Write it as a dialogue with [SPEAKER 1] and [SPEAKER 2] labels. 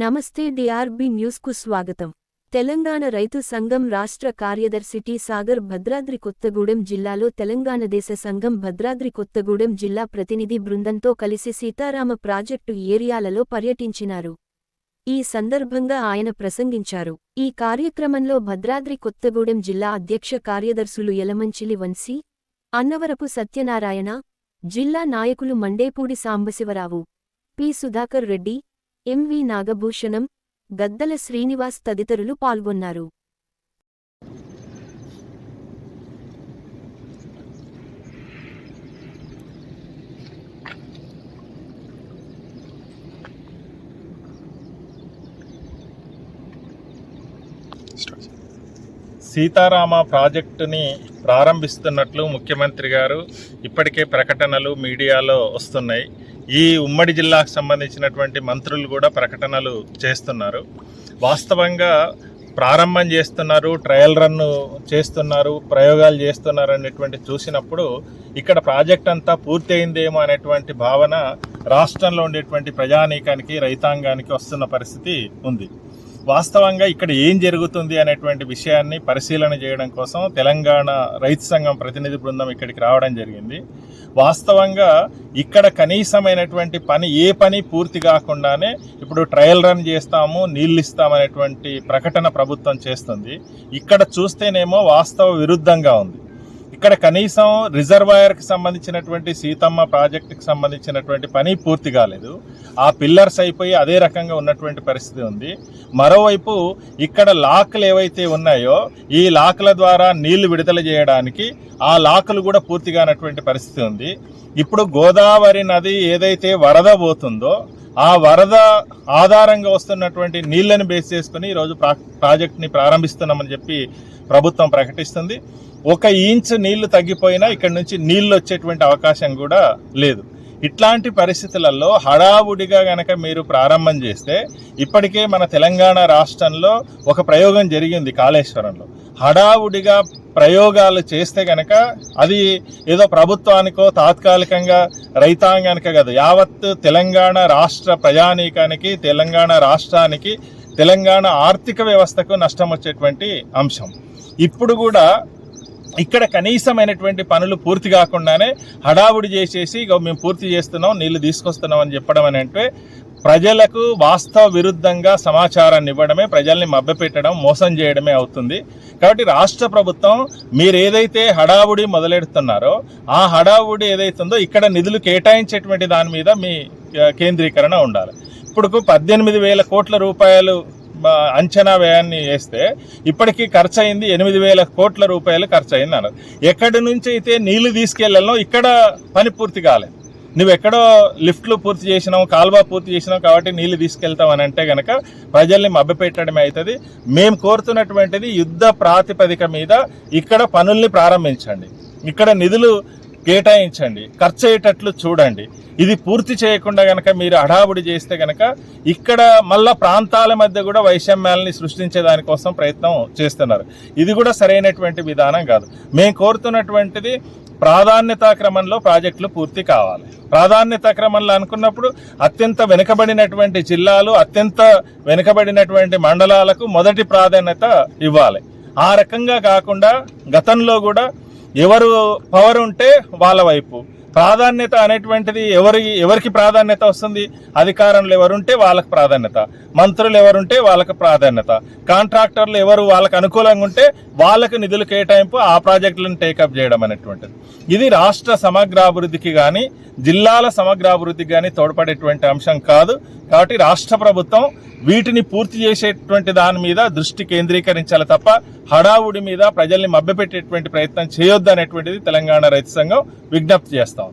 [SPEAKER 1] నమస్తే డిఆర్బి న్యూస్కు స్వాగతం. తెలంగాణ రైతు సంఘం రాష్ట్ర కార్యదర్శి టి సాగర్ భద్రాద్రి కొత్తగూడెం జిల్లాలో తెలంగాణ దేశ సంఘం భద్రాద్రి కొత్తగూడెం జిల్లా ప్రతినిధి బృందంతో కలిసి సీతారామ ప్రాజెక్టు ఏరియాలలో పర్యటించినారు. ఈ సందర్భంగా ఆయన ప్రసంగించారు. ఈ కార్యక్రమంలో భద్రాద్రి కొత్తగూడెం జిల్లా అధ్యక్ష కార్యదర్శులు యలమంచిలి వంశీ అన్నవరపు సత్యనారాయణ జిల్లా నాయకులు మండేపూడి సాంబశివరావు పి సుధాకర్ రెడ్డి ఎంవి నాగభూషణం గద్దల శ్రీనివాస్ తదితరులు పాల్గొన్నారు.
[SPEAKER 2] సీతారామ ప్రాజెక్టుని ప్రారంభిస్తున్నట్లు ముఖ్యమంత్రి గారు ఇప్పటికే ప్రకటనలు మీడియాలో వస్తున్నాయి. ఈ ఉమ్మడి జిల్లాకు సంబంధించినటువంటి మంత్రులు కూడా ప్రకటనలు చేస్తున్నారు. వాస్తవంగా ప్రారంభం చేస్తున్నారు ట్రయల్ రన్ చేస్తున్నారు ప్రయోగాలు చేస్తున్నారు అనేటువంటి చూసినప్పుడు ఇక్కడ ప్రాజెక్ట్ అంతా పూర్తయిందేమో అనేటువంటి భావన రాష్ట్రంలో ఉండేటువంటి ప్రజానీకానికి రైతాంగానికి వస్తున్న పరిస్థితి ఉంది. వాస్తవంగా ఇక్కడ ఏం జరుగుతుంది అనేటువంటి విషయాన్ని పరిశీలన చేయడం కోసం తెలంగాణ రైతు సంఘం ప్రతినిధి బృందం ఇక్కడికి రావడం జరిగింది. వాస్తవంగా ఇక్కడ కనీసమైనటువంటి పని ఏ పని పూర్తి కాకుండానే ఇప్పుడు ట్రయల్ రన్ చేస్తాము నీళ్ళు ఇస్తామనేటువంటి ప్రకటన ప్రభుత్వం చేస్తుంది. ఇక్కడ చూస్తేనేమో వాస్తవ విరుద్ధంగా ఉంది. ఇక్కడ కనీసం రిజర్వాయర్కి సంబంధించినటువంటి సీతమ్మ ప్రాజెక్టుకి సంబంధించినటువంటి పని పూర్తి కాలేదు. ఆ పిల్లర్స్ అయిపోయి అదే రకంగా ఉన్నటువంటి పరిస్థితి ఉంది. మరోవైపు ఇక్కడ లాక్లు ఏవైతే ఉన్నాయో ఈ లాక్ల ద్వారా నీళ్ళు విడుదల చేయడానికి ఆ లాకులు కూడా పూర్తిగానటువంటి పరిస్థితి ఉంది. ఇప్పుడు గోదావరి నది ఏదైతే వరద పోతుందో ఆ వరద ఆధారంగా వస్తున్నటువంటి నీళ్ళను బేస్ చేసుకుని ఈరోజు ప్రా ప్రాజెక్ట్ని ప్రారంభిస్తున్నామని చెప్పి ప్రభుత్వం ప్రకటిస్తుంది. ఒక ఇంచ్ నీళ్ళు తగ్గిపోయినా ఇక్కడ నుంచి నీళ్ళు వచ్చేటువంటి అవకాశం కూడా లేదు. ఇట్లాంటి పరిస్థితులలో హడావుడిగా గనక మీరు ప్రారంభం చేస్తే ఇప్పటికే మన తెలంగాణ రాష్ట్రంలో ఒక ప్రయోగం జరిగింది కాళేశ్వరంలో. హడావుడిగా ప్రయోగాలు చేస్తే గనక అది ఏదో ప్రభుత్వానికో తాత్కాలికంగా రైతాంగానికో కాదు యావత్ తెలంగాణ రాష్ట్ర ప్రజానీకానికి తెలంగాణ రాష్ట్రానికి తెలంగాణ ఆర్థిక వ్యవస్థకు నష్టం వచ్చేటువంటి అంశం. ఇప్పుడు కూడా ఇక్కడ కనీసమైనటువంటి పనులు పూర్తి కాకుండానే హడావుడి చేసేసి ఇక మేము పూర్తి చేస్తున్నాం నీళ్ళు తీసుకొస్తున్నాం అని చెప్పడం అని అంటే ప్రజలకు వాస్తవ విరుద్ధంగా సమాచారాన్ని ఇవ్వడమే ప్రజల్ని మభ్యపెట్టడం మోసం చేయడమే అవుతుంది. కాబట్టి రాష్ట్ర ప్రభుత్వం మీరు ఏదైతే హడావుడి మొదలెడుతున్నారో ఆ హడావుడి ఏదైతుందో ఇక్కడ నిధులు కేటాయించేటువంటి దాని మీద మీ కేంద్రీకరణ ఉండాలి. ఇప్పుడు పద్దెనిమిది వేల కోట్ల రూపాయలు అంచనా వ్యయాన్ని వేస్తే ఇప్పటికీ ఖర్చు అయింది ఎనిమిది వేల కోట్ల రూపాయలు ఖర్చు అయింది అన్నది ఎక్కడి నుంచి అయితే నీళ్ళు తీసుకెళ్ళాలో ఇక్కడ పని పూర్తి కాలేదు నువ్వు ఎక్కడో లిఫ్ట్లు పూర్తి చేసినావు కాల్వా పూర్తి చేసినావు కాబట్టి నీళ్ళు తీసుకెళ్తావు అని అంటే గనక ప్రజల్ని మభ్యపెట్టడమే అవుతుంది. మేము కోరుతున్నటువంటిది యుద్ధ ప్రాతిపదిక మీద ఇక్కడ పనుల్ని ప్రారంభించండి. ఇక్కడ నిధులు కేటాయించండి. ఖర్చు అయ్యేటట్లు చూడండి. ఇది పూర్తి చేయకుండా గనక మీరు హడావుడి చేస్తే గనక ఇక్కడ మళ్ళా ప్రాంతాల మధ్య కూడా వైషమ్యాలని సృష్టించే దానికోసం ప్రయత్నం చేస్తున్నారు. ఇది కూడా సరైనటువంటి విధానం కాదు. మేము కోరుతున్నటువంటిది ప్రాధాన్యతా క్రమంలో ప్రాజెక్టులు పూర్తి కావాలి. ప్రాధాన్యత క్రమంలో అనుకున్నప్పుడు అత్యంత వెనుకబడినటువంటి జిల్లాలు అత్యంత వెనుకబడినటువంటి మండలాలకు మొదటి ప్రాధాన్యత ఇవ్వాలి. ఆ రకంగా కాకుండా గతంలో కూడా ఎవరు పవర్ ఉంటే వాళ్ళ వైపు. ప్రాధాన్యత అనేటువంటిది ఎవరి ఎవరికి ప్రాధాన్యత వస్తుంది? అధికారంలో ఎవరుంటే వాళ్ళకి ప్రాధాన్యత. మంత్రులు ఎవరుంటే వాళ్ళకి ప్రాధాన్యత. కాంట్రాక్టర్లు ఎవరు వాళ్ళకి అనుకూలంగా ఉంటే వాళ్ళకి నిధులు కేటాయింపు ఆ ప్రాజెక్టులను టేకప్ చేయడం అనేటువంటిది. ఇది రాష్ట్ర సమగ్రాభివృద్ధికి కానీ జిల్లాల సమగ్రాభివృద్ధికి కానీ తోడ్పడేటువంటి అంశం కాదు. కాబట్టి రాష్ట్ర ప్రభుత్వం వీటిని పూర్తి చేసేటువంటి దాని మీద దృష్టి కేంద్రీకరించాలి తప్ప హడావుడి మీద ప్రజల్ని మభ్యపెట్టేటువంటి ప్రయత్నం చేయొద్దు అనేటువంటిది తెలంగాణ రైతు సంఘం విజ్ఞప్తి చేస్తాం